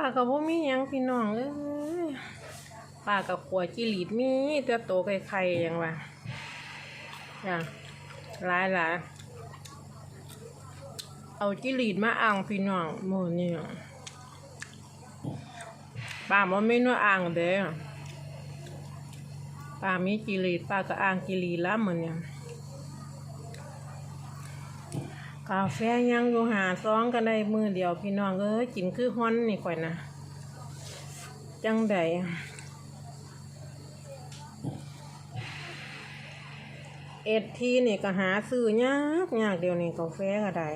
ป้ากับพ่มียังพี่น้องเอ้ยป้ากับขวจิลีดมีแต่โตไข่ไข่ยังวะจ้ะหลายหลายเอาจิลีดมาอ่างพี่น้องหมูนี่ป้าบ่ไม่นัวอ่างเด้อป้ามีจิลีดป้าก็อ่างจิลีดละเหมือนเนี่ย กาแฟยังอยู่หาซองกันได้มือเดียวพี่น้องเอ้ยกินคือฮ้อนนี่ข่อยนะจังใดเอ็ดทีนี่ก็หาซื้อยากยากเดียวนี่กาแฟก็ได้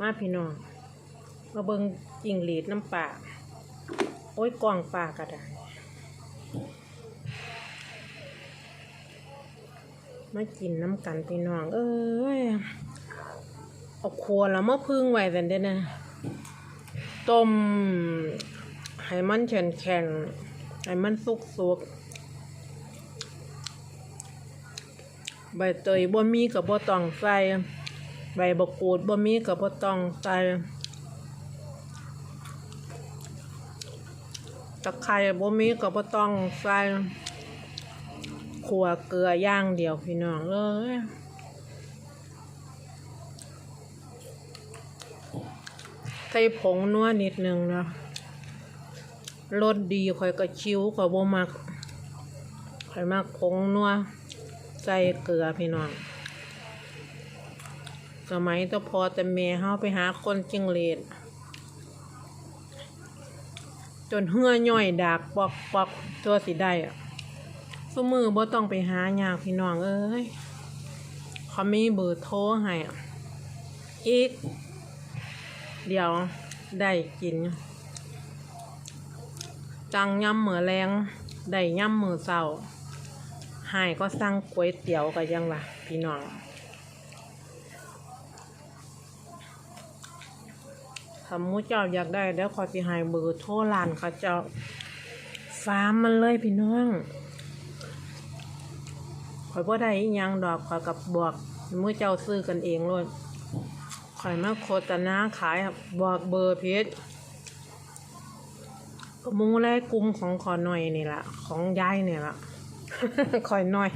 มาพี่น้องมาเบิงจิงหลีดน้ำปลาโอ้ยกล่องปลาก็ได้ มากินน้ำกันพี่น้อง เอ้ยเอาครัวแล้วมาพึ่งไว้แต่เด้นะต้มให้มันแข็งแข็งให้มันสุกสุกใบเตยบ่มีกับบ่ตองใส่ใบบกูดบ่มีกับบ่ตองใส่ตะไคร้บ่มีกับบ่ตองใส่ ขัวเกลือย่างเดียวพี่น้องเอ้ยใส่ผงนัวนิดนึงนะรสดีข่อยก็ชิวข่อยบ่มักข่อยมักผงนัวใส่เกลือพี่น้องสมัยแตะพอแต่แม่เฮาไปหาคนจิงเลดจนเหื่อย่อยดากปอกปอกตัวสิได้อะ สมือบ่ต้องไปหายากพี่น้องเอ้ยเขามีเบอร์โทรให้อีก เดี๋ยวได้กิน จังย่ำเหมือแรงได้ย่ำเหมือเศร้าหายก็สั่งก๋วยเตี๋ยวก็ยังวะพี่น้องถ้าหมูเจ้าอยากได้เดี๋ยวขอสิให้เบอร์โทรร้านเขาเจ้าฟามันเลยพี่น้อง ข่อยบ่ได้ยังดอกข่อยกับบอกเมื่อเจ้าซื้อกันเองเลยข่อยมาโฆษณาขายบอกเบอร์เพจก็มูแลกลุ่มของขอหน่อยนี่ละของยายนี่ละข่อยหน่อย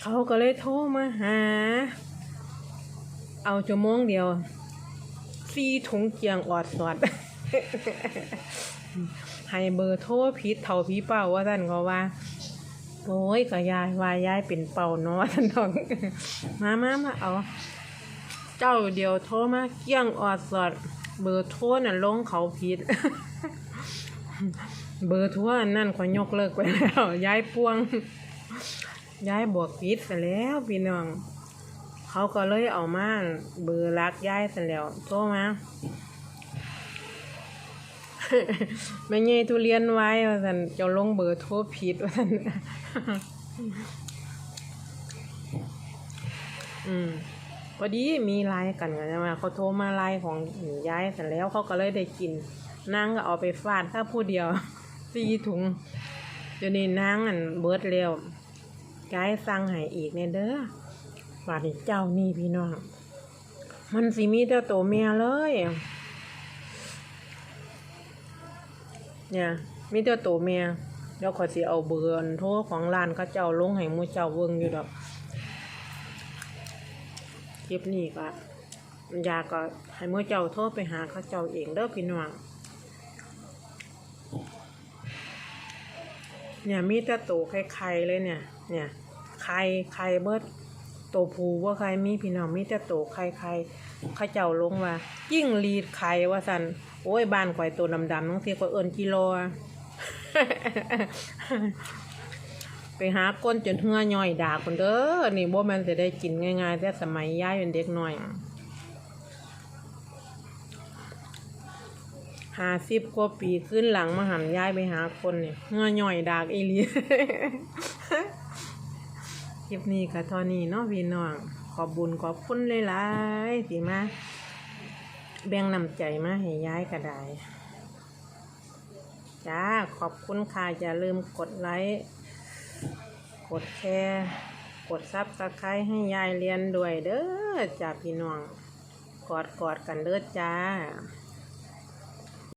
เขาก็เลยโทรมาหา เอาชั่วงเดียวสี่ถุงเกียงออดสอดให้เบอร์โทรผิดเท่าพีเป้าว่าท่านเขาว่า โอ้ยก็ยายวายายเป็นเป่าเนาะท่านน้อง มามามาเอา เจ้าเดียวโทรมาเกี้ยงออดสอด เบอร์โทรน่ะลงเขาผิด เบอร์โทรอันนั่นขอยยกเลิกไปแล้วย้ายป่วงย้ายบวกผิดไปแล้วพี่น้อง เขาก็เลยเอามาเบอร์รักย้ายเสร็จแล้วโทรมา แม่ใหญ่ทุเรียนไว้ว่าซั่นเจ้าลงเบอร์โทรผิดว่าซั่นอืมพอดีมีไลน์กันกันมาเขาโทรมาไลน์ของย้ายเสร็จแล้วเขาก็เลยได้กินนางก็เอาไปฟาดถ้าผู้เดียวสี่ถุงเดี๋ยวนี้นางอันเบิดเร็วยายสั่งให้อีกเนี่ยเด้อบาดนี้เจ้านี่พี่น้องมันสิมีแต่ตัวเมียเลย เนี่ยมีแต่ตัวเมียเดี๋ยวขอยสิเอาเบอร์อันโทรของร้านเขาเจ้าลงให้หมูเจ้าเบิ่งอยู่ดอกคลิปนี้ก็อยากก็ให้หมูเจ้าโทรไปหาเขาเจ้าเองเด้อพี่น้องเนี่ยมีแต่ตัวไข่ๆเลยเนี่ย เนี่ยไข่ไข่เบิดตัวผูว่าใครมีพี่น้องมีแต่ตัวไข่ไข่เขาเจ้าลงว่ายิ่งรีดไข่ว่าสันโอ้ยบ้านข่อยตัวดำๆน้องเทียก็เอินกิโลไปหาก้นจนเหือย่อยดากคนเด้อนี่บ่แมันจะได้กินง่ายๆแต่สมัยย่ายเป็นเด็กหน้อยหาสิบกว่าปีขึ้นหลังมาหันย้ายไปหาคนเนี่ยเหือย่อยดากอีลีคลิปนี้ก็เท่านี้เนาะพี่น้อง ขอบบุญขอบคุณหลายๆที่มาแบ่งนำใจมาให้ย้ายก็ได้จ้าขอบคุณค่ะอย่าลืมกดไลค์กดแชร์กกดซับสไครต์ให้ยายเรียนด้วยเด้อจ้าพี่น้องกอดกอดกันเด้อจ้า